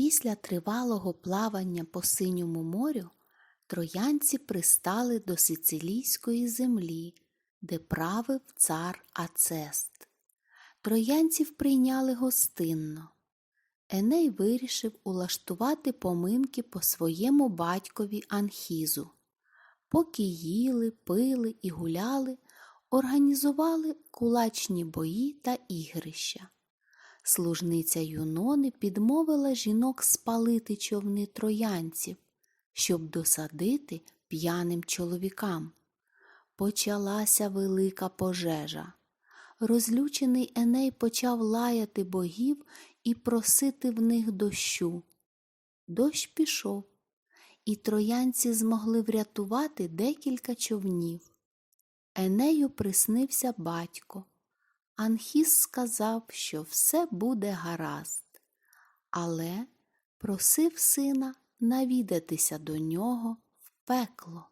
Після тривалого плавання по синьому морю троянці пристали до сицилійської землі, де правив цар Ацест. Троянців прийняли гостинно. Еней вирішив улаштувати поминки по своєму батькові Анхізу. Поки їли, пили і гуляли, організували кулачні бої та ігрища. Служниця Юнони підмовила жінок спалити човни троянців, щоб досадити п'яним чоловікам. Почалася велика пожежа. Розлючений Еней почав лаяти богів і просити в них дощу. Дощ пішов, і троянці змогли врятувати декілька човнів. Енею приснився батько. Анхіс сказав, що все буде гаразд, але просив сина навідатися до нього в пекло.